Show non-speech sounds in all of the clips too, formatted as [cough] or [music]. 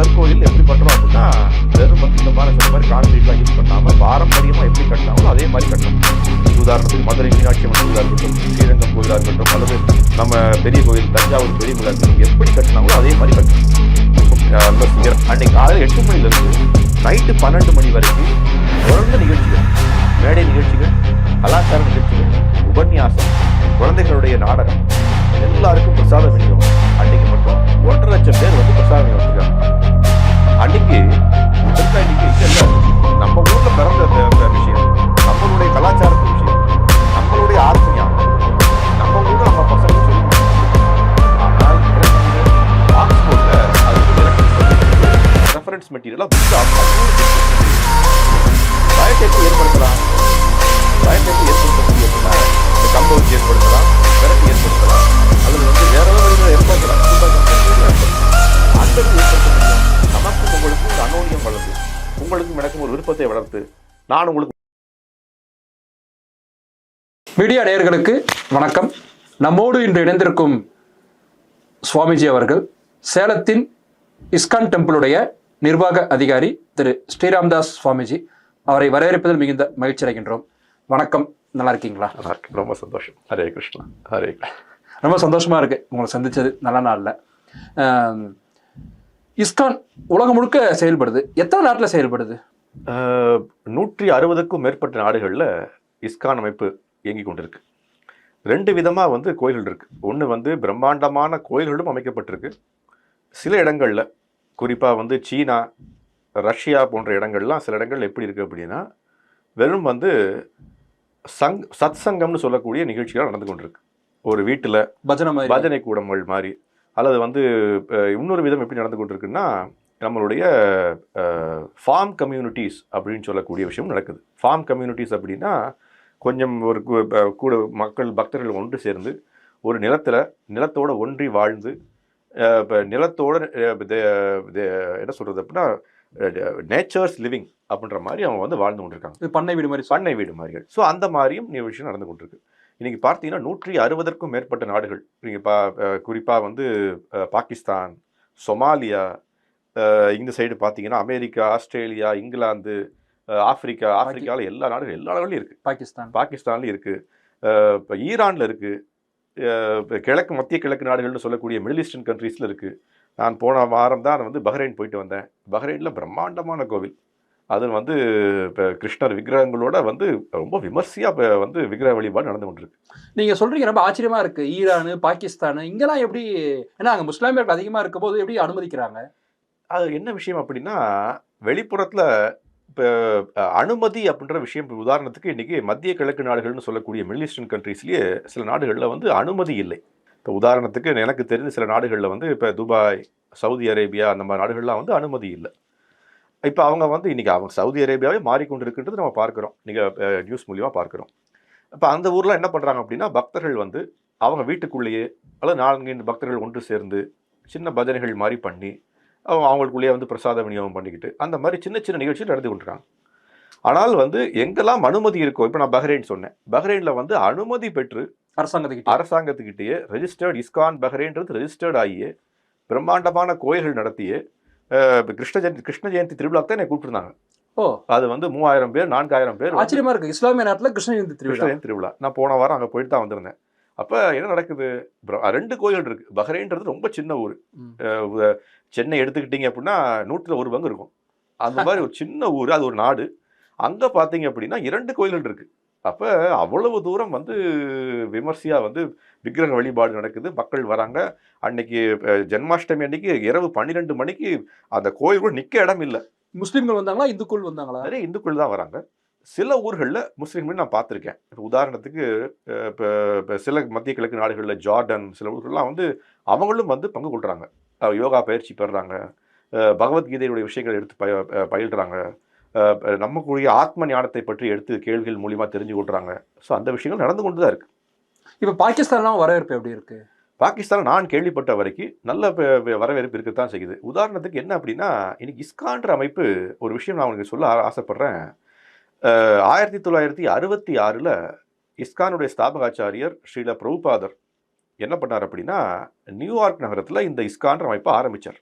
கற்கோயில் எப்படி பண்ணுறோம் அப்படின்னா வெறும் வந்து இந்த மாதிரி சொன்ன மாதிரி கான்கிரீட்லாம் யூஸ் பண்ணாமல் பாரம்பரியமாக எப்படி கட்டினாங்களோ அதே மாதிரி கட்டணும். உதாரணத்துக்கு மதுரை மீனாட்சி அம்மன் கோயிலாக இருக்கட்டும் ஸ்ரீரங்கம் கோயிலாக இருக்கட்டும் அல்லது நம்ம பெரிய கோயில் தஞ்சாவூர் பெரிய கோயிலாக இருக்கட்டும் எப்படி கட்டினாங்களோ அதே மாதிரி கட்டணும். அன்னைக்கு காலையில் எட்டு மணிலேருந்து நைட்டு பன்னெண்டு மணி வரைக்கும் தொடர்ந்து நிகழ்ச்சிகள் மேடை நிகழ்ச்சிகள் கலாச்சார நிகழ்ச்சிகள் உபன்யாசம் குழந்தைகளுடைய நாடகம் எல்லாருக்கும் பிரசாதம் விநியோகம். அன்றைக்கு மட்டும் ஒன்றரை லட்சம் பேர் வந்து பிரசாதம் விநியோகம் வச்சிருக்காங்க அன்னைக்கு பெருசா இன்னைக்கு இங்க நம்ம ஊரில் பிறந்த விஷயம். நம்மளுடைய கலாச்சாரத்து விஷயம். நம்மளுடைய ஆர்த்தி நம்ம ஊர்ல நம்ம பசங்க சொல்லி ஆனால் ஆக்ஸ்போர்ட்ல அது ரெஃபரன்ஸ் மெட்டீரியலா புக் பயத்தை ஏற்படுத்தலாம்? பயத்தை ஏற்படுத்த முடியும்னா இந்த கம்பவுண்ட் ஏற்படுத்தலாம் விரட்டி ஏற்படுத்தலாம் அதில் வந்து வேற ஏதாவது ஏற்படுத்தலாம். அந்தது ஏற்படுத்த அனோனியம் வளர்ந்து உங்களுக்கும் எனக்கும் ஒரு விருப்பத்தை வளர்த்து நான் உங்களுக்கு மீடியா நேயர்களுக்கு வணக்கம். நம்மோடு இன்று இணைந்திருக்கும் சுவாமிஜி அவர்கள் சேலத்தின் இஸ்கான் டெம்பிளுடைய நிர்வாக அதிகாரி திரு ஸ்ரீராம்தாஸ் சுவாமிஜி அவரை வரவேற்பதில் மிகுந்த மகிழ்ச்சி அடைகின்றோம். வணக்கம். நல்லா இருக்கீங்களா? நல்லா இருக்கு ரொம்ப சந்தோஷம். ஹரே கிருஷ்ணா. ஹரே கிருஷ்ணா. ரொம்ப சந்தோஷமா இருக்கு. உங்களை சந்திச்சது நல்ல நாள்ல. இஸ்கான் உலகம் முழுக்க செயல்படுது. எத்தனை நாட்டில் செயல்படுது? நூற்றி அறுபதுக்கும் மேற்பட்ட நாடுகளில் இஸ்கான் அமைப்பு இயங்கிக் கொண்டிருக்கு. ரெண்டு விதமாக வந்து கோயில்கள் இருக்கு. ஒன்று வந்து பிரம்மாண்டமான கோயில்களும் அமைக்கப்பட்டிருக்கு. சில இடங்களில் குறிப்பாக வந்து சீனா ரஷ்யா போன்ற இடங்கள்லாம் சில இடங்கள் எப்படி இருக்குது அப்படின்னா வெறும் வந்து சங் சத் சங்கம்னு சொல்லக்கூடிய நிகழ்ச்சிகள் நடந்து கொண்டிருக்கு. ஒரு வீட்டில் பஜனை பஜனை கூடங்கள் மாதிரி அல்லது வந்து இன்னொரு விதம் எப்படி நடந்து கொண்டிருக்குன்னா நம்மளுடைய ஃபார்ம் கம்யூனிட்டிஸ் அப்படின்னு சொல்லக்கூடிய விஷயம் நடக்குது. ஃபார்ம் கம்யூனிட்டிஸ் அப்படின்னா கொஞ்சம் ஒரு கூட மக்கள் பக்தர்கள் ஒன்று சேர்ந்து ஒரு நிலத்தில் நிலத்தோட ஒன்றி வாழ்ந்து இப்போ நிலத்தோட என்ன சொல்கிறது அப்படின்னா நேச்சர்ஸ் லிவிங் அப்படின்ற மாதிரி அவங்க வந்து வாழ்ந்து கொண்டிருக்காங்க. பண்ணை வீடு மாதிரி. பண்ணை வீடு மாதிரிகள். ஸோ அந்த மாதிரியும் நிகழ்ச்சி நடந்து கொண்டிருக்கு. இன்னைக்கு பார்த்தீங்கன்னா நூற்றி அறுபதற்கும் மேற்பட்ட நாடுகள். நீங்கள் பா குறிப்பாக வந்து பாகிஸ்தான் சொமாலியா இந்த சைடு பார்த்தீங்கன்னா அமெரிக்கா ஆஸ்திரேலியா இங்கிலாந்து ஆப்பிரிக்கா ஆப்பிரிக்காவில் எல்லா நாடுகள் எல்லா நாடுகளையும் இருக்குது பாகிஸ்தான். பாகிஸ்தான்லையும் இருக்குது இப்போ ஈரானில் இருக்குது கிழக்கு மத்திய கிழக்கு நாடுகள்னு சொல்லக்கூடிய மிடில் ஈஸ்டர்ன் கண்ட்ரீஸில் இருக்குது நான் போன வாரம் தான் வந்து பஹ்ரைன் போயிட்டு வந்தேன். பஹ்ரைனில் பிரம்மாண்டமான கோவில். அது வந்து இப்போ கிருஷ்ணர் விக்கிரகங்களோட வந்து ரொம்ப விமர்சையாக இப்போ வந்து விக்கிரக வழிபாடு நடந்து கொண்டிருக்கு. நீங்க சொல்றீங்க ரொம்ப ஆச்சரியமா இருக்கு. ஈரானு பாகிஸ்தான் இங்கெல்லாம் எப்படி ஏன்னா அங்க முஸ்லாமியர்கள் அதிகமா இருக்கும் போது எப்படி அனுமதிக்கிறாங்க? அது என்ன விஷயம் அப்படின்னா வெளிப்புறத்தில் இப்போ அனுமதி அப்படின்ற விஷயம் உதாரணத்துக்கு இன்றைக்கி மத்திய கிழக்கு நாடுகள்னு சொல்லக்கூடிய மிடில் ஈஸ்டர்ன் கண்ட்ரீஸ்லேயே சில நாடுகளில் வந்து அனுமதி இல்லை. இப்போ உதாரணத்துக்கு எனக்கு தெரிஞ்ச சில நாடுகளில் வந்து இப்போ துபாய் சவுதி அரேபியா அந்த மாதிரி நாடுகள்லாம் வந்து அனுமதி இல்லை. இப்போ அவங்க வந்து இன்றைக்கி அவங்க சவுதி அரேபியாவே மாறிக்கொண்டிருக்குன்றது நம்ம பார்க்குறோம். நீங்கள் நியூஸ் மூலியமாக பார்க்குறோம். இப்போ அந்த ஊரில் என்ன பண்ணுறாங்க அப்படின்னா பக்தர்கள் வந்து அவங்க வீட்டுக்குள்ளேயே அல்லது நான்கு பக்தர்கள் ஒன்று சேர்ந்து சின்ன பஜனைகள் மாதிரி பண்ணி அவங்க அவங்களுக்குள்ளேயே வந்து பிரசாத விநியோகம் பண்ணிக்கிட்டு அந்த மாதிரி சின்ன சின்ன நிகழ்ச்சிகள் நடந்து கொண்டிருக்காங்க. ஆனால் வந்து எங்கெல்லாம் அனுமதி இருக்கோ இப்போ நான் பஹ்ரைன் சொன்னேன். பஹ்ரைனில் வந்து அனுமதி பெற்று அரசாங்கத்துக்கிட்ட. அரசாங்கத்துக்கிட்டேயே ரெஜிஸ்டர்ட் இஸ்கான் பஹ்ரைன்றது ரெஜிஸ்டர்ட் ஆகியே பிரம்மாண்டமான கோயில்கள் நடத்தியே கிருஷ்ண ஜெயந்தி கிருஷ்ண ஜெயந்தி திருவிழாக்கு தான் என்னை கூப்பிட்டுருந்தாங்க. ஓ. அது வந்து மூவாயிரம் பேர் நான்காயிரம் பேர் வந்து ஆச்சரியமா இருக்கு. இஸ்லாமிய நாட்டுல கிருஷ்ண ஜெயந்தி திருவிழா. ஜெயந்தி திருவிழா. நான் போன வாரம் அங்கே போயிட்டு தான் வந்திருந்தேன். அப்போ என்ன நடக்குது? ரெண்டு கோயில் இருக்கு. பஹ்ரைன்றது ரொம்ப சின்ன ஊர். சென்னை எடுத்துக்கிட்டீங்க அப்படின்னா நூற்றில் ஒரு பங்கு இருக்கும். அந்த [laughs] மாதிரி ஒரு சின்ன ஊர். அது ஒரு நாடு. அங்கே பார்த்தீங்க அப்படின்னா இரண்டு கோயில்கள் இருக்கு. அப்போ அவ்வளவு தூரம் வந்து விமர்சையாக வந்து விக்கிரக வழிபாடு நடக்குது. மக்கள் வராங்க. அன்னைக்கு ஜென்மாஷ்டமி அன்னைக்கு இரவு பன்னிரெண்டு மணிக்கு அந்த கோயில் கூட நிற்க இடம் இல்லை. முஸ்லிம்கள் வந்தாங்களா? இந்துக்கள் வந்தாங்களா? நிறைய இந்துக்கள் தான் வராங்க. சில ஊர்களில் முஸ்லீம்கள் நான் பார்த்துருக்கேன். இப்போ உதாரணத்துக்கு இப்போ இப்போ சில மத்திய கிழக்கு நாடுகளில் ஜார்டன் சில ஊர்கள்லாம் வந்து அவங்களும் வந்து பங்கு கொள்கிறாங்க யோகா பயிற்சி பெறுறாங்க. பகவத்கீதையுடைய விஷயங்கள் எடுத்து பய பயில்றாங்க. அஹ், நமக்குரிய ஆத்ம ஞானத்தை பற்றி எடுத்து கேள்விகள் மூலியமா தெரிஞ்சு கொள்றாங்க. ஸோ அந்த விஷயங்கள் நடந்து கொண்டு தான் இருக்கு. இப்ப பாகிஸ்தான்லாம் வரவேற்பு எப்படி இருக்கு? பாகிஸ்தான் நான் கேள்விப்பட்ட வரைக்கும் நல்ல வரவேற்பு இருக்கத்தான் செய்யுது. உதாரணத்துக்கு என்ன அப்படின்னா இன்னைக்கு இஸ்கான்ற அமைப்பு ஒரு விஷயம் நான் உங்களுக்கு சொல்ல ஆசைப்படுறேன். ஆயிரத்தி தொள்ளாயிரத்தி அறுபத்தி ஆறில் இஸ்கானுடைய ஸ்தாபகாச்சாரியர் ஸ்ரீல பிரபுபாதர் என்ன பண்ணார் அப்படின்னா நியூயார்க் நகரத்தில் இந்த இஸ்கான்ற அமைப்பை ஆரம்பித்தார்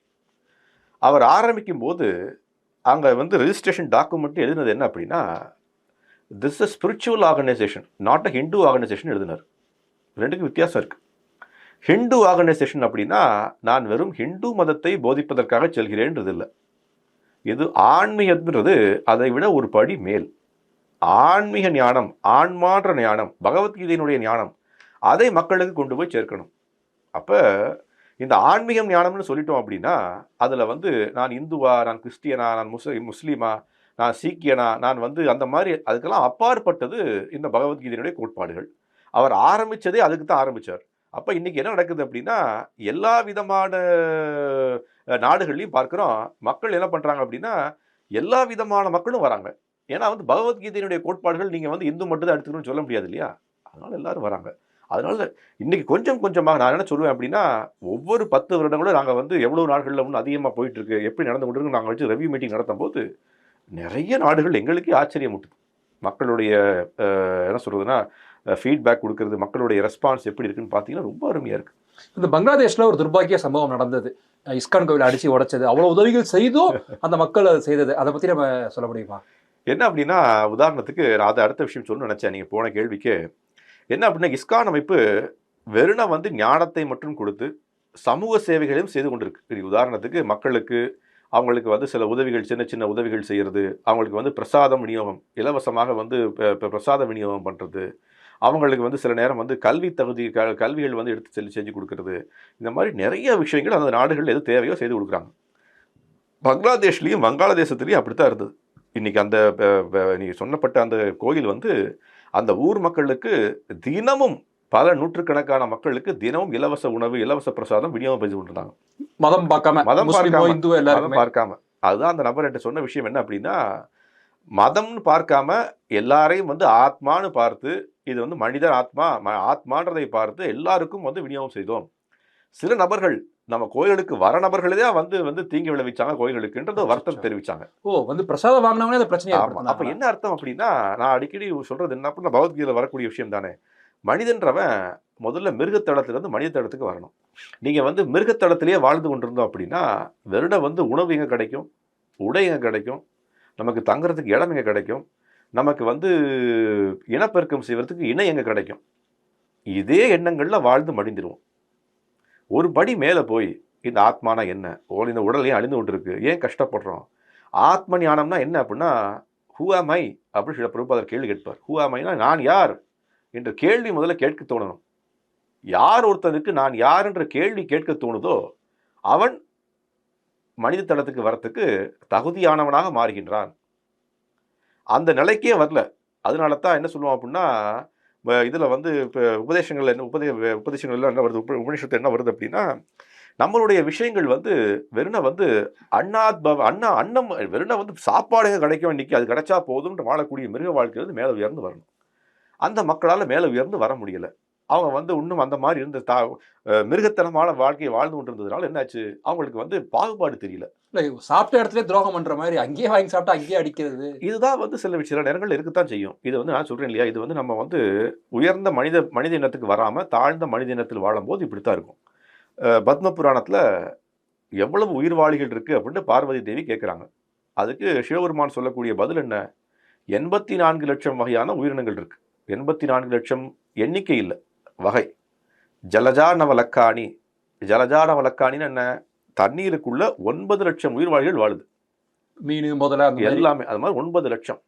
அவர் ஆரம்பிக்கும் போது அங்கே வந்து ரிஜிஸ்ட்ரேஷன் டாக்குமெண்ட் எழுதினது என்ன அப்படின்னா this a spiritual organisation not a Hindu organisation எழுதினார். ரெண்டுக்கும் வித்தியாசம் இருக்குது ஹிந்து ஆர்கனைசேஷன் அப்படின்னா நான் வெறும் ஹிந்து மதத்தை போதிப்பதற்காக செல்கிறேன்றது இல்லை. இது ஆன்மீகம்ன்றது அதை விட ஒரு படி மேல். ஆன்மீக ஞானம் ஆன்மான்ற ஞானம் பகவத்கீதையினுடைய ஞானம் அதை மக்களுக்கு கொண்டு போய் சேர்க்கணும். அப்போ இந்த ஆன்மீகம் ஞானம்னு சொல்லிட்டோம் அப்படின்னா அதில் வந்து நான் இந்துவா நான் கிறிஸ்டியனா நான் முஸ்லி முஸ்லீமா நான் சீக்கியனா நான் வந்து அந்த மாதிரி அதுக்கெல்லாம் அப்பாற்பட்டது இந்த பகவத்கீதையினுடைய கோட்பாடுகள். அவர் ஆரம்பிச்சதே அதுக்கு தான் ஆரம்பித்தார் அப்போ இன்றைக்கி என்ன நடக்குது அப்படின்னா எல்லா விதமான நாடுகள்லையும் பார்க்குறோம் மக்கள் என்ன பண்ணுறாங்க அப்படின்னா எல்லா விதமான மக்களும் வராங்க. ஏன்னா வந்து பகவத்கீதையினுடைய கோட்பாடுகள் நீங்கள் வந்து இந்து மட்டும்தான் எடுத்துக்கணும்னு சொல்ல முடியாது இல்லையா? அதனால் எல்லோரும் வராங்க. அதனால இன்னைக்கு கொஞ்சம் கொஞ்சமாக நான் என்ன சொல்லுவேன் அப்படின்னா ஒவ்வொரு பத்து வருடங்களும் நாங்கள் வந்து எவ்வளோ நாடுகளில் இன்னும் அதிகமாக போயிட்டு இருக்கு எப்படி நடந்து கொண்டு இருக்கு நாங்கள் வச்சு ரெவ்யூ மீட்டிங் நடத்தும் போது நிறைய நாடுகள் எங்களுக்கே ஆச்சரியம் முட்டுது மக்களுடைய என்ன சொல்றதுன்னா ஃபீட்பேக் கொடுக்கறது மக்களுடைய ரெஸ்பான்ஸ் எப்படி இருக்குன்னு பார்த்தீங்கன்னா ரொம்ப அருமையாக இருக்கு. இந்த பங்களாதேஷ்ல ஒரு துர்பாக்கிய சம்பவம் நடந்தது. இஸ்கான் கோவில் அடிச்சு உடைச்சது. அவ்வளவு உதவிகள் செய்தும் அந்த மக்கள் அதை செய்தது. அதை பத்தி நம்ம சொல்ல முடியுமா? என்ன அப்படின்னா உதாரணத்துக்கு நான் அதை அடுத்த விஷயம் சொல்லணும்னு நினச்சேன். நீங்கள் போன கேள்விக்கு என்ன அப்படின்னா இஸ்கான் அமைப்பு வெறுனா வந்து ஞானத்தை மட்டும் கொடுத்து சமூக சேவைகளையும் செய்து கொண்டிருக்கு. உதாரணத்துக்கு மக்களுக்கு அவங்களுக்கு வந்து சில உதவிகள் சின்ன சின்ன உதவிகள் செய்கிறது அவங்களுக்கு வந்து பிரசாதம் விநியோகம் இலவசமாக வந்து பிரசாத விநியோகம் பண்ணுறது அவங்களுக்கு வந்து சில நேரம் வந்து கல்வி தகுதி க கல்விகள் வந்து எடுத்து செஞ்சு செஞ்சு கொடுக்கறது இந்த மாதிரி நிறைய விஷயங்கள் அந்த நாடுகள் எது தேவையோ செய்து கொடுக்குறாங்க. பங்களாதேஷ்லேயும் வங்காளதேசத்துலேயும் அப்படித்தான் இருந்தது. இன்றைக்கி அந்த ப- சொன்னப்பட்ட அந்த கோயில் வந்து அந்த ஊர் மக்களுக்கு தினமும் பல நூற்றுக்கணக்கான மக்களுக்கு தினமும் இலவச உணவு இலவச பிரசாதம் விநியோகம் செய்து கொண்டிருந்தாங்க. மதம் பார்க்காம மதம் பார்க்காம. இந்து எல்லாருமே பார்க்காம. அதுதான் அந்த நபர் என்கிட்ட சொன்ன விஷயம் என்ன அப்படின்னா மதம்னு பார்க்காம எல்லாரையும் வந்து ஆத்மான்னு பார்த்து இது வந்து மனிதர் ஆத்மா ஆத்மான்றதை பார்த்து எல்லாருக்கும் வந்து விநியோகம் செய்தோம். சில நபர்கள் நம்ம கோயிலுக்கு வர நபர்களே வந்து வந்து தீங்கி விளைவிச்சாங்க கோயில்களுக்குன்றது வருத்தம் தெரிவிச்சாங்க. ஓ வந்து பிரசாதம் வாங்கினவங்க அந்த பிரச்சனையை ஆமா. அப்ப. என்ன அர்த்தம் அப்படின்னா நான் அடிக்கடி சொல்றது என்ன அப்படின்னா பகவத்கீதையில வரக்கூடிய விஷயம் தானே. மனிதன்றவன் முதல்ல மிருகத்தடத்துல இருந்து மனித தடத்துக்கு வரணும். நீங்க வந்து மிருகத்தடத்திலேயே வாழ்ந்து கொண்டிருந்தோம் அப்படின்னா வெறுட வந்து உணவு எங்க கிடைக்கும்? உடை எங்க கிடைக்கும்? நமக்கு தங்குறதுக்கு இடம் எங்க கிடைக்கும்? நமக்கு வந்து இனப்பெருக்கம் செய்வதற்கு இணை எங்க கிடைக்கும்? இதே எண்ணங்கள்ல வாழ்ந்து மடிந்துருவோம். ஒரு படி மேலே போய் இந்த ஆத்மானா என்ன? ஓ இந்த உடல் ஏன் அழிந்து கொண்டிருக்கு. ஏன் கஷ்டப்படுறோம்? ஆத்ம ஞானம்னா என்ன அப்படின்னா ஹூ ஆம் அப்படின்னு சில பிரபுபாதர் கேள்வி கேட்பார். ஹூ ஆம் நான் யார்? என்ற கேள்வி முதல்ல கேட்க தோணணும். யார் ஒருத்தனுக்கு நான் யார் என்ற கேள்வி கேட்க தோணுதோ அவன் மனித தளத்துக்கு வரத்துக்கு தகுதியானவனாக மாறுகின்றான். அந்த நிலைக்கே வரல. அதனால தான் என்ன சொல்லுவோம் அப்படின்னா இதில் வந்து இப்போ உபதேசங்கள் என்ன உபதே உபதேசங்கள்லாம் என்ன வருது உபநிஷத்து என்ன வருது அப்படின்னா நம்மளுடைய விஷயங்கள் வந்து வெறுன வந்து அண்ணாத் அண்ணா அன்னம் வெறுன வந்து சாப்பாடு கிடைக்க கிடைக்கும் அது கிடைச்சா போதும்ன்ற வாழக்கூடிய மிருக வாழ்க்கை வந்து மேலே உயர்ந்து வரணும். அந்த மக்களால் மேலே உயர்ந்து வர முடியல. அவங்க வந்து இன்னும் அந்த மாதிரி இருந்த தா மிருகத்தனமான வாழ்க்கையை வாழ்ந்து கொண்டிருந்ததுனால என்னாச்சு? அவங்களுக்கு வந்து பாகுபாடு தெரியல. இல்லை சாப்பிட்ட இடத்துல துரோகம் பண்ணுற மாதிரி அங்கேயே வாங்கி சாப்பிட்டா அங்கேயே அடிக்கிறது. இதுதான் வந்து சில சில நேரங்கள் இருக்கத்தான் செய்யும். இது வந்து நான் சொல்கிறேன் இல்லையா? இது வந்து நம்ம வந்து உயர்ந்த மனித மனித இனத்துக்கு வராமல் தாழ்ந்த மனித இனத்தில் வாழும்போது இப்படி தான் இருக்கும் பத்ம புராணத்தில் எவ்வளவு உயிர்வாளிகள் இருக்குது அப்படின்னு பார்வதி தேவி கேட்குறாங்க அதுக்கு சிவபெருமான் சொல்லக்கூடிய பதில் என்ன? எண்பத்தி நான்கு லட்சம் வகையான உயிரினங்கள் இருக்குது எண்பத்தி நான்கு லட்சம் எண்ணிக்கை இல்லை வகை. ஜலஜா நவலக்காணி ஜலஜா நவலக்காணின்னு என்ன? தண்ணீருக்குள்ள ஒன்பது லட்சம் உயிர்வாளிகள் வாழுது. மீன் முதல்ல எல்லாமே அது மாதிரி ஒன்பது லட்சம்.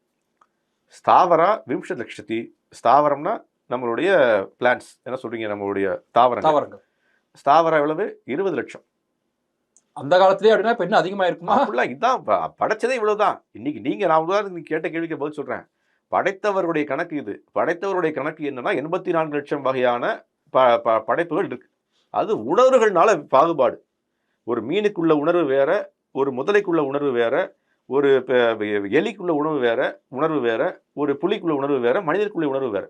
ஸ்தாவரா விம்ச லட்சத்தி ஸ்தாவரம்னா நம்மளுடைய பிளான்ஸ் என்ன சொல்றீங்க? நம்மளுடைய தாவரங்கள். தாவரங்கள். ஸ்தாவரம் எவ்வளவு? இருபது லட்சம். அந்த காலத்திலேயே அப்படின்னா இப்ப இன்னும் அதிகமா இருக்குமா? அப்படிலாம் இதான் ப- படைச்சதே இவ்வளவுதான். இன்னைக்கு நீங்க நான் உதாரணத்துக்கு நீங்க கேட்ட கேள்விக்கு பதில் சொல்றேன். படைத்தவருடைய கணக்கு இது. படைத்தவருடைய கணக்கு என்னன்னா எண்பத்தி நான்கு லட்சம் வகையான ப- படைப்புகள் இருக்கு. அது உணர்வுகள்னால பாகுபாடு. ஒரு மீனுக்குள்ள உணர்வு வேற ஒரு முதலைக்குள்ள உணர்வு வேற ஒரு எலிக்குள்ள உணவு வேற உணர்வு வேற ஒரு புலிக்குள்ள உணர்வு வேற மனிதருக்குள்ள உணர்வு வேற.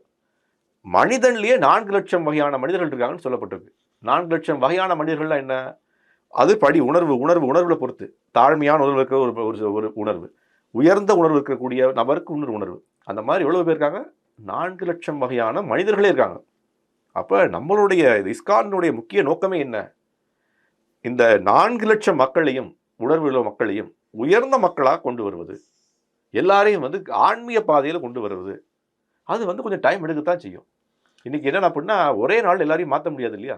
மனிதன்லேயே நான்கு லட்சம் வகையான மனிதர்கள் இருக்காங்கன்னு சொல்லப்பட்டிருக்கு. நான்கு லட்சம் வகையான மனிதர்கள்லாம் என்ன? அது படி உணர்வு உணர்வு உணர்வுல பொறுத்து. தாழ்மையான உணர்வு இருக்கிற ஒரு ஒரு- உணர்வு. உயர்ந்த உணர்வு இருக்கக்கூடிய நபருக்கு இன்னொரு உணர்வு. அந்த மாதிரி எவ்வளோ பேர் இருக்காங்க? நான்கு லட்சம் வகையான மனிதர்களே இருக்காங்க. அப்போ நம்மளுடைய இஸ்கானுடைய முக்கிய நோக்கமே என்ன? இந்த நான்கு லட்சம் மக்களையும் உணர்வுள்ள மக்களையும் உயர்ந்த மக்களாக கொண்டு வருவது எல்லாரையும் வந்து ஆன்மீக பாதையில் கொண்டு வருவது அது வந்து கொஞ்சம் டைம் எடுக்கத்தான் செய்யும். இன்னைக்கு என்னன்னா அப்படின்னா ஒரே நாள் எல்லாரையும் மாற்ற முடியாது இல்லையா?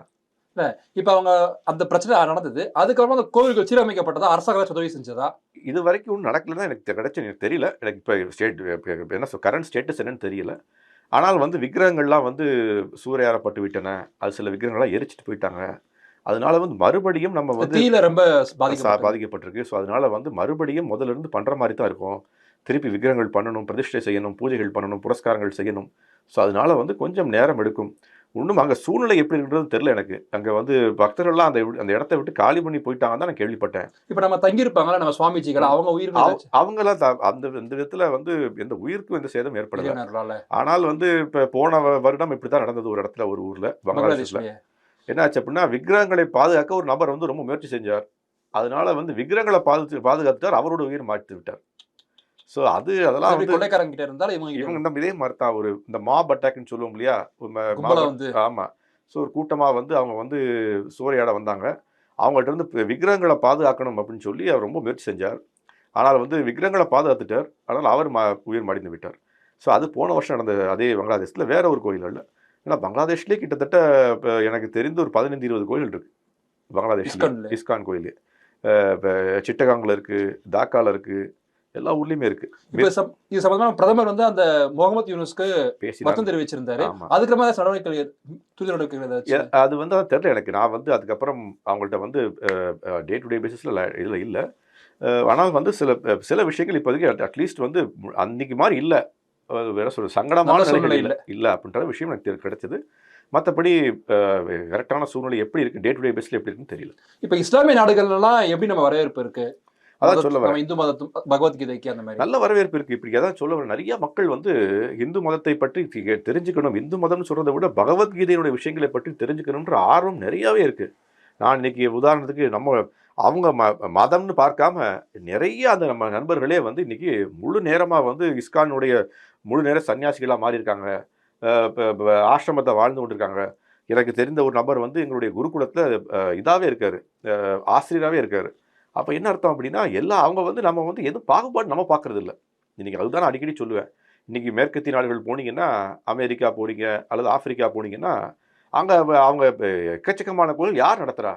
இப்ப அவங்க அந்த பிரச்சனை நடந்தது அதுக்கப்புறமா அந்த கோவில்கள் சீரமைக்கப்பட்டதா அரசாங்கம் உதவி செஞ்சதா? இது வரைக்கும் ஒன்றும் நடக்கலன்னு எனக்கு கிடைச்சு எனக்கு தெரியல. எனக்கு இப்போ ஸ்டேட் என்ன கரண்ட் ஸ்டேட்டஸ் என்னன்னு தெரியல. ஆனால் வந்து விக்கிரகங்கள்லாம் வந்து சூறையாறப்பட்டு விட்டன. அது சில விக்கிரகங்கள்லாம் எரிச்சிட்டு போயிட்டாங்க. அதனால வந்து மறுபடியும் நம்ம வந்து ரொம்ப பாதிக்கப்பட்டிருக்கு. ஸோ அதனால வந்து மறுபடியும் முதல்ல இருந்து பண்ற மாதிரி தான் இருக்கும். திருப்பி விக்கிரகங்கள் பண்ணணும் பிரதிஷ்டை செய்யணும் பூஜைகள் பண்ணணும் புரஸ்காரங்கள் செய்யணும். ஸோ அதனால வந்து கொஞ்சம் நேரம் எடுக்கும். இன்னும் அங்கே சூழ்நிலை எப்படி இருக்குன்றது தெரியல எனக்கு. அங்கே வந்து பக்தர்கள்லாம் அந்த அந்த இடத்த விட்டு காலி பண்ணி போயிட்டாங்க தான் நான் கேள்விப்பட்டேன். இப்ப நம்ம தங்கி இருப்பாங்கல்ல நம்ம சுவாமிஜிகள் அவங்க உயிர் அவ- அவங்கெல்லாம் த- அந்த இந்த விதத்துல வந்து எந்த உயிருக்கும் எந்த சேதம் ஏற்படல. ஆனால் வந்து இப்ப போன வருடம் இப்படித்தான் நடந்தது ஒரு இடத்துல ஒரு ஊர்ல பங்களாதேஷ்ல என்னாச்சு அப்படின்னா விக்கிரகங்களை பாதுகாக்க ஒரு நபர் வந்து ரொம்ப முயற்சி செஞ்சார். அதனால வந்து விக்கிரகங்களை பாதுகாத்து பாதுகாத்துட்டார் அவரோட உயிர் மாற்றி விட்டார். ஸோ அது அதெல்லாம் வந்து கொள்ளைக்காரங்க கிட்ட இருந்தாலும் இவங்க இவங்க இந்த இதே மாதிரி தான் ஒரு இந்த மாப் அட்டாக்னு சொல்லுவோம் இல்லையா? வந்து. ஆமா. ஸோ ஒரு கூட்டமா வந்து அவங்க வந்து சூறையாட வந்தாங்க. அவங்கள்ட்ட இருந்து விக்கிரகங்களை பாதுகாக்கணும் அப்படின்னு சொல்லி அவர் ரொம்ப முயற்சி செஞ்சார். ஆனால் வந்து விக்கிரகங்களை பாதுகாத்துட்டார். ஆனால் அவர் ம உயிர் மடிந்து விட்டார். ஸோ அது போன வருஷம் நடந்த அதே பங்களாதேஷில் வேற ஒரு கோயில்கள் ஏன்னா பங்களாதேஷ்லேயே கிட்டத்தட்ட இப்போ எனக்கு தெரிந்து ஒரு பதினைந்து இருபது கோயில் இருக்கு. பங்களாதேஷ். இஸ்கான் கோயில். இப்போ சிட்டகாங்கில் இருக்கு தாக்கால இருக்கு எல்லா ஊர்லேயுமே இருக்கு. இது சம்பந்தமா பிரதமர் வந்து அந்த முகமது யூனுஸ்க்கு பேசி வருத்தம் தெரிவிச்சிருந்தாரு. நடவடிக்கைகள் ஏதாச்சும் எ- அது வந்து அது தெரியல எனக்கு. நான் வந்து அதுக்கப்புறம் அவங்கள்ட்ட வந்து டே டு டே பேசிஸில் இதில் இல்லை. ஆனால் வந்து சில சில விஷயங்கள் இப்போதைக்கு அட்லீஸ்ட் வந்து அன்னைக்கு மாதிரி இல்லை. வேற சொல்ற சங்கடமான சூழ்நிலை இல்லை. இல்லை அப்படின்ற விஷயம் எனக்கு கிடைச்சது. மற்றபடி கரெக்டான சூழ்நிலை எப்படி இருக்கு? டே டு டே பேஸில் எப்படி இருக்குன்னு தெரியல. இப்ப இஸ்லாமிய நாடுகள்ல எல்லாம் எப்படி நம்ம வரவேற்பு இருக்கு? அதான் சொல்ல வரேன். இந்து மதத்தும் பகவத்கீதைக்கு அந்த மாதிரி. நல்ல வரவேற்பு இருக்கு. இப்படி அதான் சொல்ல வரேன். நிறைய மக்கள் வந்து இந்து மதத்தை பற்றி தெரிஞ்சுக்கணும். இந்து மதம்னு சொல்றதை விட பகவத்கீதையினுடைய விஷயங்களை பற்றி தெரிஞ்சுக்கணுன்ற ஆர்வம் நிறையவே இருக்கு. நான் இன்னைக்கு உதாரணத்துக்கு நம்ம அவங்க ம மதம்னு பார்க்காம நிறைய அந்த நம்ம நண்பர்களே வந்து இன்னைக்கு முழு நேரமா வந்து இஸ்கானுடைய முழு நேர சன்னியாசிகளாக மாறி இருக்காங்க ஆசிரமத்தை வாழ்ந்து கொண்டிருக்காங்க. எனக்கு தெரிந்த ஒரு நபர் வந்து எங்களுடைய குருகுலத்தில் இதாகவே இருக்கார். ஆசிரியராகவே இருக்கார். அப்போ என்ன அர்த்தம் அப்படின்னா எல்லாம் அவங்க வந்து நம்ம வந்து எதுவும் பாகுபாடு நம்ம பார்க்குறது இல்லை இன்றைக்கி அதுதான் நான் அடிக்கடி சொல்லுவேன். இன்றைக்கி மேற்கத்திய நாடுகள் போனீங்கன்னா அமெரிக்கா போறீங்க அல்லது ஆப்பிரிக்கா போனீங்கன்னா அங்கே அவங்க எக்கச்சக்கமான கோயில் யார் நடத்துகிறா